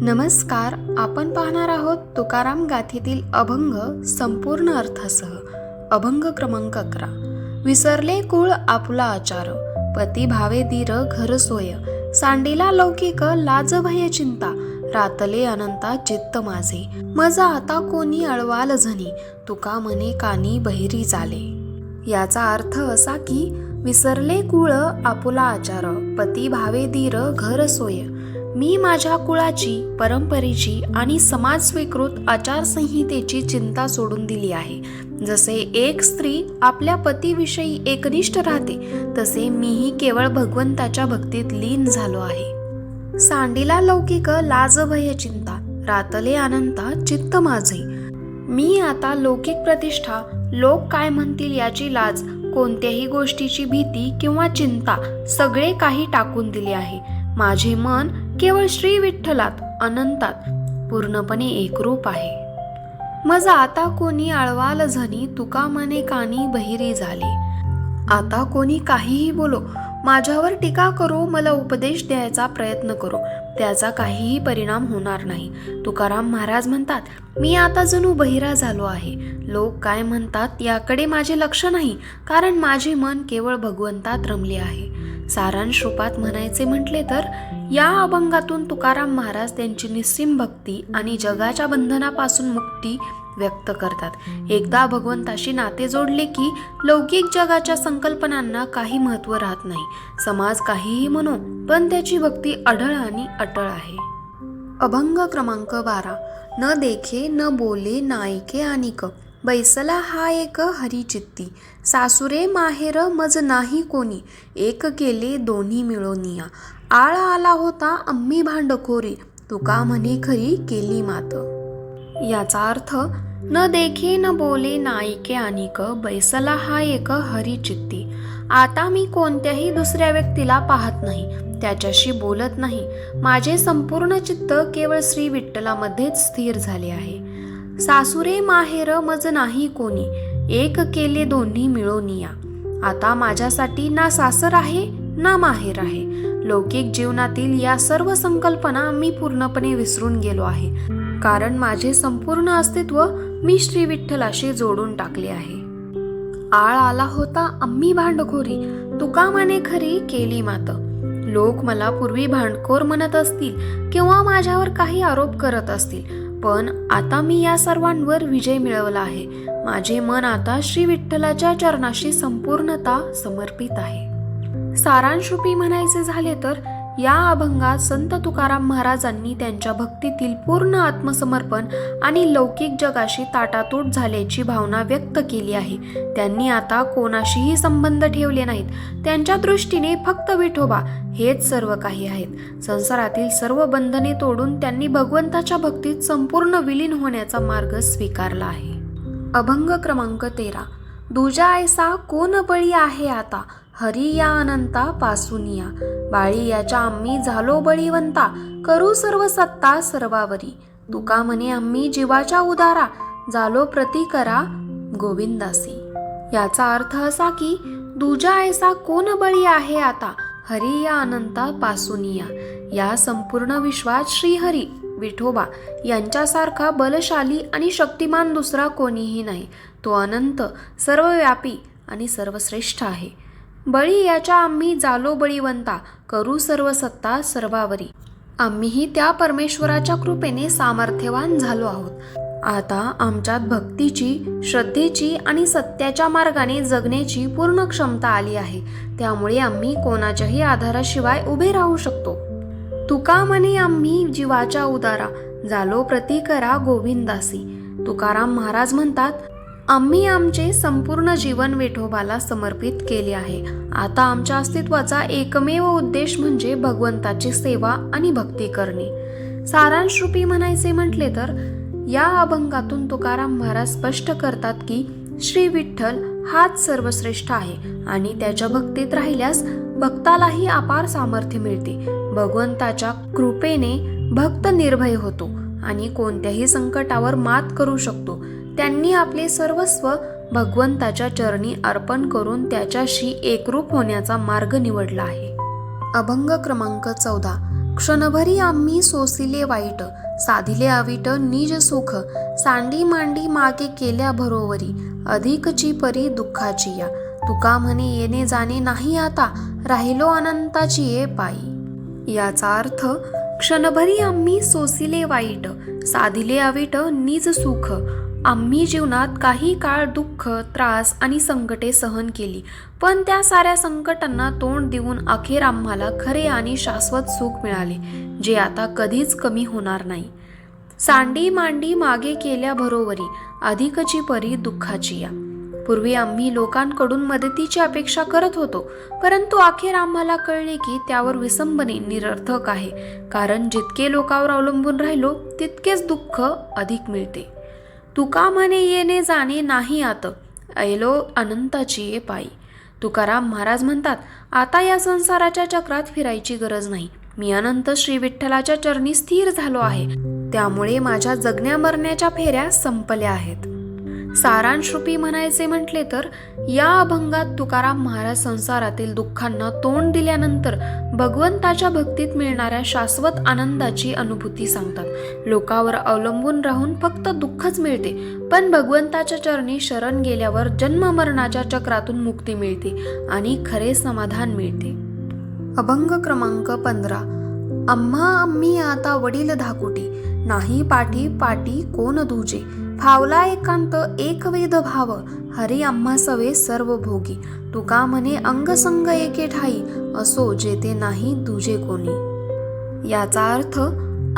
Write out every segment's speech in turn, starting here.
नमस्कार आपण पाहणार आहोत तुकाराम गाथेतील अभंग संपूर्ण अर्थासह. अभंग क्रमांक अकरा. विसरले कुळ आपुला आचार. पती भावे धीर घर सोय. सांडीला लौकिक लाज भय चिंता. रातले अनंता चित्त माझे. मज आता कोणी अळवाल झनी. तुका मने कानी बहिरी झाले याचा अर्थ असा की विसरले कुळ आपुला आचार. पती भावे धीर घर सोय. मी माझ्या कुळाची परंपरेची आणि समाज स्वीकृत आचारसंहितेची चिंता सोडून दिली आहे. जसे एक स्त्री आपल्या पतीविषयी एकनिष्ठ राहते तसे मीही केवळ भगवंताच्या भक्तीत लीन झालो आहे. सांडीला लौकिक लाज भय चिंता रातले अनंता चित्त माझे. मी आता लौकिक प्रतिष्ठा लोक काय म्हणतील याची लाज कोणत्याही गोष्टीची भीती किंवा चिंता सगळे काही टाकून दिले आहे. माझे मन केवळ श्री विठ्ठलात अनंतात पूर्णपणे एकरूप आहे. मज आता कोणी आळवाल झनी तुका मने कानी बहिरी झाले. आता कोणी काहीही बोलो माझ्यावर टीका करो मला उपदेश द्यायचा प्रयत्न करो त्याचा काहीही परिणाम होणार नाही. तुकाराम महाराज म्हणतात मी आता जणू बहिरा झालो आहे. लोक काय म्हणतात याकडे माझे लक्ष नाही कारण माझे मन केवळ भगवंतात रमले आहे. सारांश रूपात म्हणायचे म्हटले तर या अभंगातून तुकाराम महाराज त्यांची निस्सीम भक्ती आणि जगाच्या बंधनापासून मुक्ती व्यक्त करतात. एकदा भगवंताशी नाते जोडले की लौकिक जगाच्या संकल्पनांना काही महत्त्व राहत नाही. समाज काहीही म्हणो पण त्याची भक्ती अढळ आणि अटळ आहे. अभंग क्रमांक बारा. न देखे न बोले नायके आनिक बैसला हा एक हरिचित्ती. सासुरे माहेर मज नाही कोणी. एक केले दोन्ही मिळोनिया आळ आला होता आम्ही भांडखोरी. तुका म्हणे खरी केली मात. याचा अर्थ न देखे न बोले नायके अनिक बैसला हा एक हरिचित्ती. आता मी कोणत्याही दुसऱ्या व्यक्तीला पाहत नाही त्याच्याशी बोलत नाही. माझे संपूर्ण चित्त केवळ श्री विठ्ठलामध्येच स्थिर झाले आहे. सासुरे माहेर मज नाही कोणी. एक केले दोन्ही मिळोनिया आता माझ्यासाठी ना सासर आहे ना माहेर आहे. लौकिक जीवनातील या सर्व संकल्पना मी पूर्णपणे विसरून गेलो आहे. कारण माझे संपूर्ण अस्तित्व मी श्री विठ्ठलाशी जोडून टाकले आहे. आळ आला होता आम्ही भांडखोरी. तुकामाने खरी केली मात. लोक मला पूर्वी भांडखोर म्हणत असतील किंवा माझ्यावर काही आरोप करत असतील. पण आता मी या सर्वांवर विजय मिळवला आहे. माझे मन आता श्री विठ्ठलाच्या चरणाशी संपूर्णता समर्पित आहे. सारांशरूपी म्हणायचे झाले तर या अभंगात संत तुकाराम महाराजांनी त्यांच्या भक्तीतील पूर्ण आत्मसमर्पण आणि लौकिक जगाशी ताटातूट झाल्याची भावना व्यक्त केली आहे. त्यांनी आता कोणाशीही संबंध ठेवले नाहीत. त्यांच्या दृष्टीने फक्त विठोबा हेच सर्व काही आहेत. संसारातील सर्व बंधने तोडून त्यांनी भगवंताच्या भक्तीत संपूर्ण विलीन होण्याचा मार्ग स्वीकारला आहे. अभंग क्रमांक तेरा. दुजा ऐसा कोण बळी आहे आता? हरी या अनंता पासूनिया बाळी याच्या आम्ही झालो बळीवंता. करू सर्व सत्ता सर्वावरी. तुका म्हणे आम्ही जीवाच्या उदारा. झालो प्रतिकरा गोविंदासी. याचा अर्थ असा की दुजा ऐसा कोण बळी आहे आता? हरी या अनंता पासुनिया या संपूर्ण विश्वात श्रीहरी विठोबा यांच्यासारखा बलशाली आणि शक्तिमान दुसरा कोणीही नाही. तो अनंत सर्वव्यापी आणि सर्वश्रेष्ठ आहे. बळी याच्या आम्ही जालो बळीवंता करू सर्व सत्ता सर्वावरी. आम्हीही त्या परमेश्वराच्या कृपेने सामर्थ्यवान झालो आहोत. आता आमच्यात भक्तीची श्रद्धेची आणि सत्याच्या मार्गाने जगण्याची पूर्ण क्षमता आली आहे. त्यामुळे आम्ही कोणाच्याही आधाराशिवाय उभे राहू शकतो. तुका म्हणे आम्ही जीवाच्या उदारा झालो प्रतिकरा गोविंदासी. तुकाराम महाराज म्हणतात आम्ही आमचे संपूर्ण जीवन विठोबाला समर्पित केले आहे. आता आमच्या अस्तित्वाचा एकमेव उद्देश म्हणजे भगवंताची सेवा आणि भक्ती करणे. सारांश रूपी म्हणायचे म्हटले तर या अभंगातून तुकाराम महाराज स्पष्ट करतात की श्री विठ्ठल हाच सर्वश्रेष्ठ आहे आणि त्याच्या भक्तीत राहिल्यास भक्तालाही अपार सामर्थ्य मिळते. भगवंताच्या कृपेने भक्त निर्भय होतो आणि कोणत्याही संकटावर मात करू शकतो. त्यांनी आपले सर्वस्व भगवंताच्या चरणी अर्पण करून त्याच्याशी एकरूप होण्याचा मार्ग निवडला आहे. अभंग क्रमांक चौदा. क्षणभरी आम्ही सोसिले वाईट साधिले अविट निज सुख सांडी मांडी मागे केल्या भरोवरी अधिकची परी दुःखाची या. तुका म्हणे येणे जाणे नाही आता राहिलो अनंताची ये पायी. याचा अर्थ क्षणभरी आम्ही सोसिले वाईट साधिले अविट निज सुख आम्ही जीवनात काही काळ दुःख त्रास आणि संकटे सहन केली. पण त्या साऱ्या संकटांना तोंड देऊन अखेर आम्हाला खरे आणि शाश्वत सुख मिळाले जे आता कधीच कमी होणार नाही. सांडी मांडी मागे केल्या बरोबरी अधिकची परी दुःखाची या. पूर्वी आम्ही लोकांकडून मदतीची अपेक्षा करत होतो परंतु अखेर आम्हाला कळले की त्यावर विसंबने निरर्थक आहे. कारण जितके लोकांवर अवलंबून राहिलो तितकेच दुःख अधिक मिळते. तुका म्हणे येणे जाणे नाही आत. ऐलो अनंताची ये पायी. तुकाराम महाराज म्हणतात आता या संसाराच्या चक्रात फिरायची गरज नाही. मी अनंत श्री विठ्ठलाच्या चरणी स्थिर झालो आहे. त्यामुळे माझ्या जगण्या मरण्याच्या फेऱ्या संपल्या आहेत. सारांशरूपी म्हणायचे म्हटले तर या अभंगात तुकाराम महाराज संसारातील दुःखांना तोंड दिल्यानंतर भगवंताच्या भक्तीत मिळणाऱ्या शाश्वत आनंदाची अनुभूती सांगतात. लोकावर अवलंबून राहून फक्त दुःखच मिळते पण भगवंताच्या चरणी शरण गेल्यावर जन्ममरणाच्या चक्रातून मुक्ती मिळते आणि खरे समाधान मिळते. अभंग क्रमांक पंधरा. आम्हा आम्ही आता वडील धाकुटी नाही पाठी पाटी कोण दुजे? फावला एकांत एकवेद भाव हरी आम्हा सवे सर्व भोगी तुका म्हणे अंगसंग एके ठाई असो जेते नाही दुजे कोणी. याचा अर्थ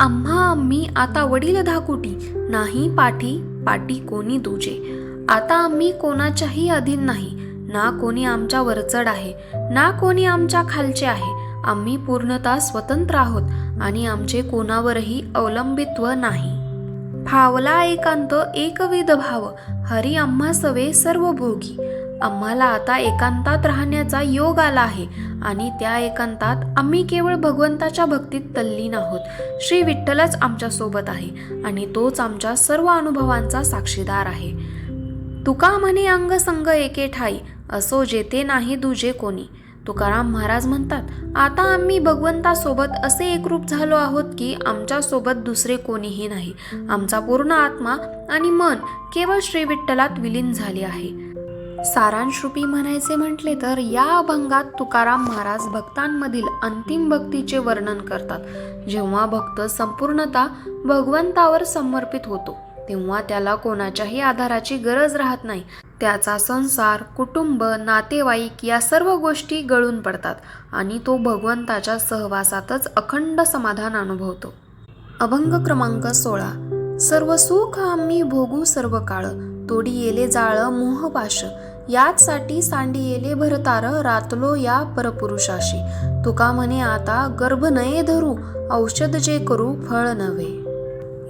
आम्हा आम्ही आता वडील धाकुटी नाही पाठी पाटी कोणी तुझे आता आम्ही कोणाच्याही अधीन नाही ना कोणी आमच्या वरचढ आहे ना कोणी आमच्या खालचे आहे. आम्ही पूर्णतः स्वतंत्र आहोत आणि आमचे कोणावरही अवलंबित्व नाही. फावला एकांत एकविध भाव हरी आम्हा सवे सर्व भोगी आम्हाला आता एकांतात राहण्याचा योग आला आहे आणि त्या एकांतात आम्ही केवळ भगवंताच्या भक्तीत तल्लीन आहोत श्री विठ्ठलच आमच्यासोबत आहे आणि तोच आमच्या सर्व अनुभवांचा साक्षीदार आहे. तुका म्हणे अंग संग एके ठाई असो जेथे नाही दुजे कोणी. तुकाराम महाराज म्हणतात आता आम्ही भगवंतासोबत असे एकरूप झालो आहोत की आमच्यासोबत दुसरे कोणीही नाही. आमचा पूर्ण आत्मा आणि मन केवळ श्री विठ्ठलात विलीन झाले आहे. सारांशरूपी म्हणायचे म्हटले तर या अभंगात तुकाराम महाराज भक्तांमधील अंतिम भक्तीचे वर्णन करतात. जेव्हा भक्त संपूर्णता भगवंतावर समर्पित होतो तेव्हा त्याला कोणाच्याही आधाराची गरज राहत नाही. त्याचा संसार कुटुंब नातेवाईक या सर्व गोष्टी गळून पडतात आणि तो भगवंताच्या सहवासातच अखंड समाधान अनुभवतो. अभंग क्रमांक सोळा. सर्व सुख आम्ही भोगू सर्व काळ. तोडी येले जाळ मोहपाश याचसाठी सांडी येले भरतार रातलो या परपुरुषाशी. तुका म्हणे आता गर्भ नये धरू औषध जे करू फळ नव्हे.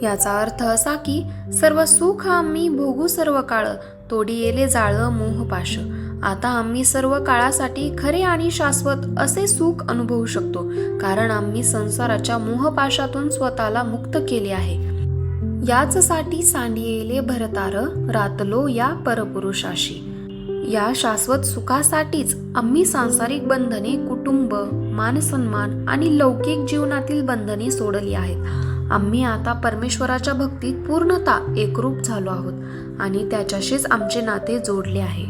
याचा अर्थ असा की सर्व सुख आम्ही भोगू सर्व काळ. तोडियेले जाळं मोहपाश आता आम्ही सर्व काळासाठी खरे आणि शाश्वत असे सुख अनुभवू शकतो कारण आम्ही संसाराच्या मोहपाशातून स्वतःला मुक्त केले आहे. याचसाठी सांडियेले भरतार रातलो या परपुरुषाशी. या शाश्वत सुखासाठीच आम्ही सांसारिक बंधने कुटुंब मानसन्मान आणि लौकिक जीवनातील बंधने सोडली आहेत. आम्ही आता परमेश्वराच्या भक्तीत पूर्णतः एकरूप झालो आहोत आणि त्याच्याशीच आमचे नाते जोडले आहे.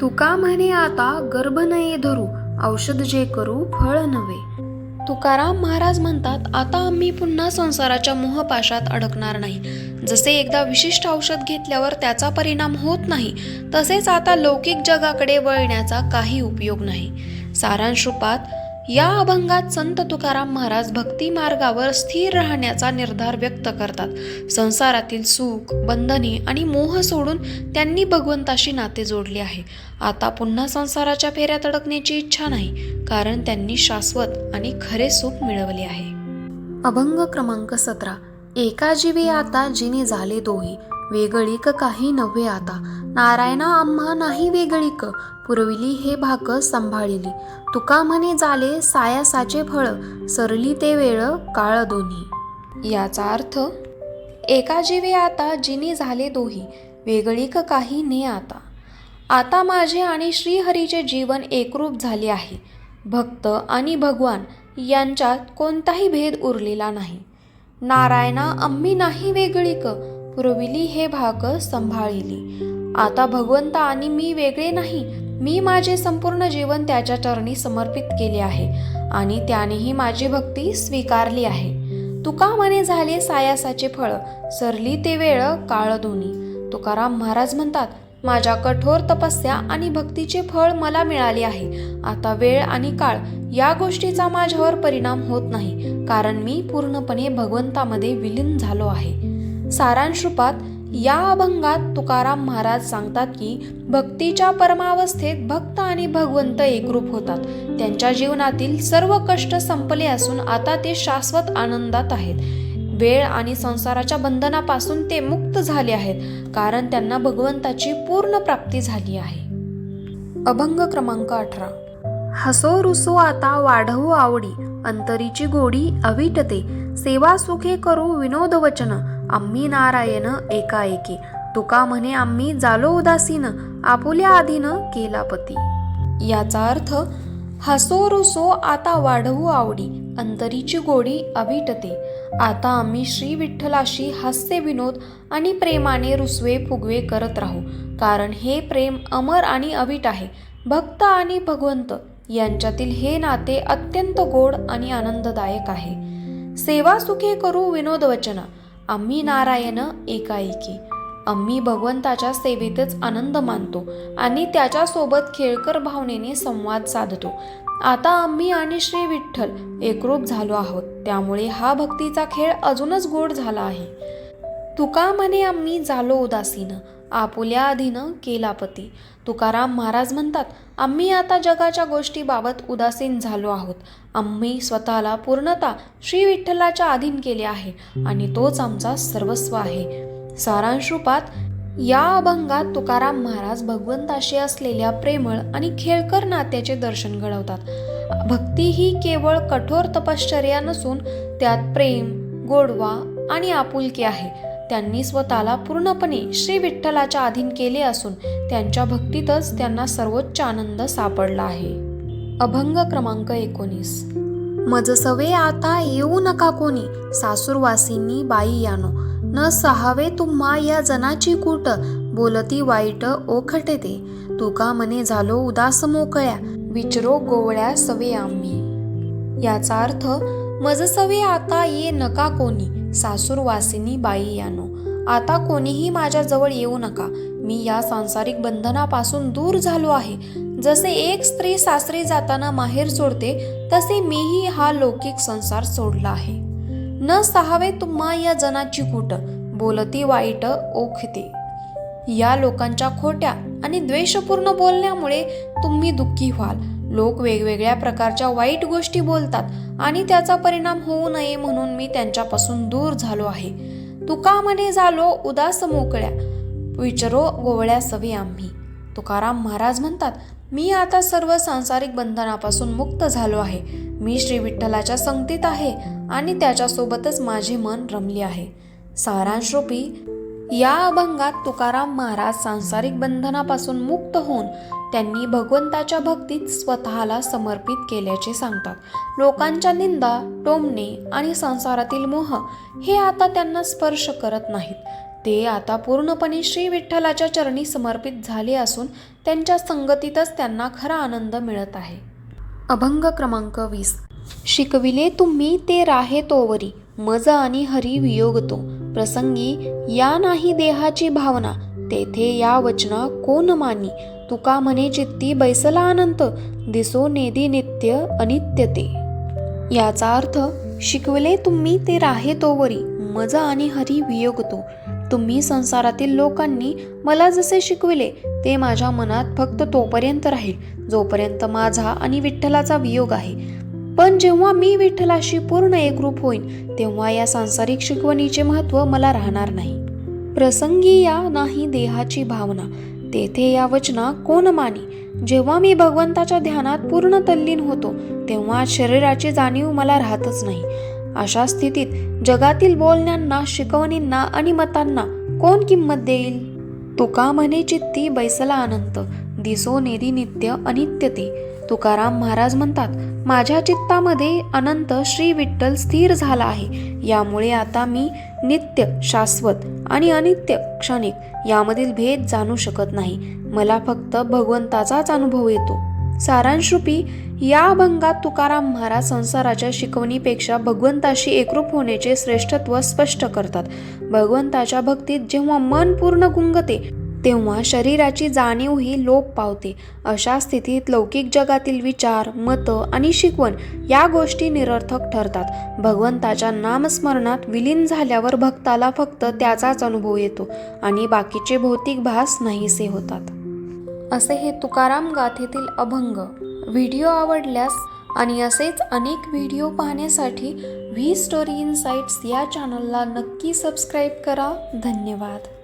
तुका म्हणे आता गर्भ नये धरू औषध जे करू फळ नव्हे. तुकाराम महाराज म्हणतात आता आम्ही पुन्हा संसाराच्या मोहपाशात अडकणार नाही. जसे एकदा विशिष्ट औषध घेतल्यावर त्याचा परिणाम होत नाही तसेच आता लौकिक जगाकडे वळण्याचा काही उपयोग नाही. सारांश रूपात या अभंगात संत तुकाराम महाराज भक्ती मार्गावर स्थिर राहण्याचा निर्धार व्यक्त करतात. संसारातील सुख बंधने आणि मोह सोडून त्यांनी भगवंताशी नाते जोडले आहे. आता पुन्हा संसाराच्या फेऱ्यात अडकण्याची इच्छा नाही कारण त्यांनी शाश्वत आणि खरे सुख मिळवले आहे. अभंग क्रमांक सतरा. एका जीवे आता जिने झाले दोही. वेगळीक काही नव्हे आता. नारायणा आम्हा नाही वेगळीक. पुरविली हे भाक सांभाळिली. तुका म्हणे झाले सायासाचे फळ सरली ते वेळ काळ दोन्ही. याचा अर्थ एका जीवे आता जिने झाले दोही वेगळीक काही ने आता. आता माझे आणि श्रीहरीचे जीवन एकरूप झाले आहे. भक्त आणि भगवान यांच्यात कोणताही भेद उरलेला नाही. नारायणा आम्ही नाही वेगळीक पुरविली हे भाग सांभाळिली. आता भगवंत आणि मी वेगळे नाही मी माझे संपूर्ण जीवन त्याच्या चरणी समर्पित केले आहे आणि त्यानेही माझी भक्ती स्वीकारली आहे. तुका म्हणे झाले सायासाचे फळ सरली ते वेळ काळ दोन्ही. तुकाराम महाराज म्हणतात माझ्या कठोर तपस्या आणि भक्तीचे फळ मला मिळाले आहे. आता वेळ आणि काळ या गोष्टीचा माझ्यावर परिणाम होत नाही कारण मी पूर्णपणे भगवंतामध्ये विलीन झालो आहे. सारांश रूपात या अभंगात तुकाराम महाराज सांगतात की भक्तीच्या परमावस्थेत भक्त आणि भगवंत एकरूप होतात. त्यांच्या जीवनातील सर्व कष्ट संपले असून आता ते शाश्वत आनंदात आहेत. वेळ आणि संसाराच्या बंधनापासून ते मुक्त झाले आहेत कारण त्यांना भगवंताची पूर्ण प्राप्ती झाली आहे. अभंग क्रमांक अठरा. हसो रुसो आता वाढवू आवडी अंतरीची गोडी अविटते. सेवा सुखे करू विनोद वचन आम्ही नारायण एकाएकी. तुका म्हणे आम्ही जालो उदासीन आपुल्या आधीनं केला पती. याचा अर्थ हसो रुसो आता वाढवू आवडी अंतरीची गोडी अभिटते. आता आम्ही श्री विठ्ठलाशी हास्य विनोद आणि प्रेमाने रुसवे फुगवे करत राहू कारण हे प्रेम अमर आणि अविट आहे. भक्त आणि भगवंत यांच्यातील हे नाते अत्यंत गोड आणि आनंददायक आहे. सेवा सुखे करू विनोद वचना आम्ही नारायण एकाएकी. आम्ही भगवंताच्या सेवेतच आनंद मानतो आणि त्याच्यासोबत खेळकर भावनेने संवाद साधतो. आता आम्ही आणि श्री विठ्ठल एकरूप झालो आहोत. त्यामुळे हा भक्तीचा खेळ अजूनच गोड झाला आहे. तुका म्हणे आम्ही झालो उदासीन. आपुल्या अधीनं केला पती. तुकाराम महाराज म्हणतात आम्ही आता जगाच्या गोष्टीबाबत उदासीन झालो आहोत. आम्ही स्वतःला पूर्णता श्री विठ्ठलाच्या अधीन केले आहे आणि तोच आमचा सर्वस्व आहे. सारांश रूपात या अभंगात तुकाराम महाराज भगवंताशी असलेल्या प्रेमळ आणि खेळकर नात्याचे दर्शन घडवतात. भक्ती ही केवळ कठोर तपश्चर्या नसून त्यात प्रेम गोडवा आणि आपुलकी आहे. त्यांनी स्वतःला पूर्णपणे श्री विठ्ठलाच्या अधीन केले असून त्यांच्या भक्तीतच त्यांना सर्वोच्च आनंद सापडला आहे. अभंग क्रमांक एकोणीस. मजसवे आता येऊ नका कोणी सासूरवासींनी बाई यानो. न सहावे तुम्हा या जनाची कूट बोलती वाईट ओखटे ते. तुका मने झालो उदास मोकळ्या विचरो गोवळ्या सवे आम्ही. याचा अर्थ मजसवे आता ये नका कोणी सासूरवासिनी बाई यानो आता कोणीही माझ्याजवळ येऊ नका. मी या सांसारिक बंधनापासून दूर झालो आहे. जसे एक स्त्री सासरी जाताना माहेर सोडते तसे मीही हा लौकिक संसार सोडला आहे. न सहावे तुम्हा या जनाची कूट बोलती वाईट ओखते. या लोकांच्या खोट्या आणि द्वेषपूर्ण बोलण्यामुळे तुम्ही दुःखी व्हाल. लोक वेगवेगळ्या प्रकारच्या वाईट गोष्टी बोलतात आणि त्याचा परिणाम होऊ नये म्हणून मी त्यांच्यापासून दूर झालो आहे. तुका म्हणे झालो उदास मोकळ्या. विचरो गोवळ्या सवे आम्ही. तुकाराम महाराज म्हणतात मी आता सर्व सांसारिक बंधनापासून मुक्त झालो आहे. मी श्री विठ्ठलाच्या संगतीत आहे आणि त्याच्यासोबतच माझे मन रमले आहे. सारांशरूपी या अभंगात तुकाराम महाराज सांसारिक बंधनापासून मुक्त होऊन त्यांनी भगवंताच्या भक्तीत स्वतःला समर्पित केल्याचे सांगतात. लोकांच्या निंदा टोमणे आणि संसारातील मोह हे आता त्यांना स्पर्श करत नाहीत. ते आता पूर्णपणे श्री विठ्ठलाच्या चरणी समर्पित झाले असून त्यांच्या संगतीतच त्यांना खरा आनंद मिळत आहे. अभंग क्रमांक वीस. शिकविले तुम्ही ते राहे तोवरी मज आणि हरी वियोगतो. प्रसंगी या नाही देहाची भावना तेथे या वचना कोण मानी? तुका म्हणे चित्ती बैसला अनंत दिसो नेदी नित्य अनित्य ते याचा अर्थ शिकवले तुम्ही ते राहे तोवरी मज आणि हरी वियोगतो. तुम्ही संसारातील लोकांनी मला जसे शिकविले ते माझ्या मनात फक्त तोपर्यंत राहील जोपर्यंत माझा आणि विठ्ठलाचा वियोग आहे. पण जेव्हा मी विठ्ठलाशी पूर्ण एकरूप होईन तेव्हा या सांसारिक शिकवणीचे महत्त्व मला राहणार नाही. प्रसंगी या नाही देहाची भावना. तेथे या वचना कोण मानी? जेव्हा मी भगवंताच्या ध्यानात पूर्ण तल्लीन होतो तेव्हा शरीराची जाणीव मला राहतच नाही. अशा स्थितीत जगातील बोलण्यांना शिकवणींना आणि मतांना कोण किंमत देईल? तुका म्हणे चित्ती बैसला अनंत दिसो नेरी नित्य अनित्य ते तुकाराम महाराज म्हणतात माझ्या चित्तामध्ये अनंत श्री विठ्ठल स्थिर झाला आहे. यामुळे आता मी नित्य शाश्वत आणि अनित्य क्षणिक यामधील भेद जाणू शकत नाही. मला फक्त भगवंताचाच अनुभव येतो. सारांशरूपी या अभंगात तुकाराम महाराज संसाराच्या शिकवणीपेक्षा भगवंताशी एकरूप होण्याचे श्रेष्ठत्व स्पष्ट करतात. भगवंताच्या भक्तीत जेव्हा मन पूर्ण गुंगते तेव्हा शरीराची जाणीवही लोप पावते. अशा स्थितीत लौकिक जगातील विचार मतं आणि शिकवण या गोष्टी निरर्थक ठरतात. भगवंताच्या नामस्मरणात विलीन झाल्यावर भक्ताला फक्त त्याचाच अनुभव येतो आणि बाकीचे भौतिक भास नाहीसे होतात. असे हे तुकाराम गाथेतील अभंग. व्हिडिओ आवडल्यास आणि असेच अनेक व्हिडिओ पाहण्यासाठी व्ही स्टोरी इनसाइट्स या चॅनलला नक्की सबस्क्राईब करा. धन्यवाद.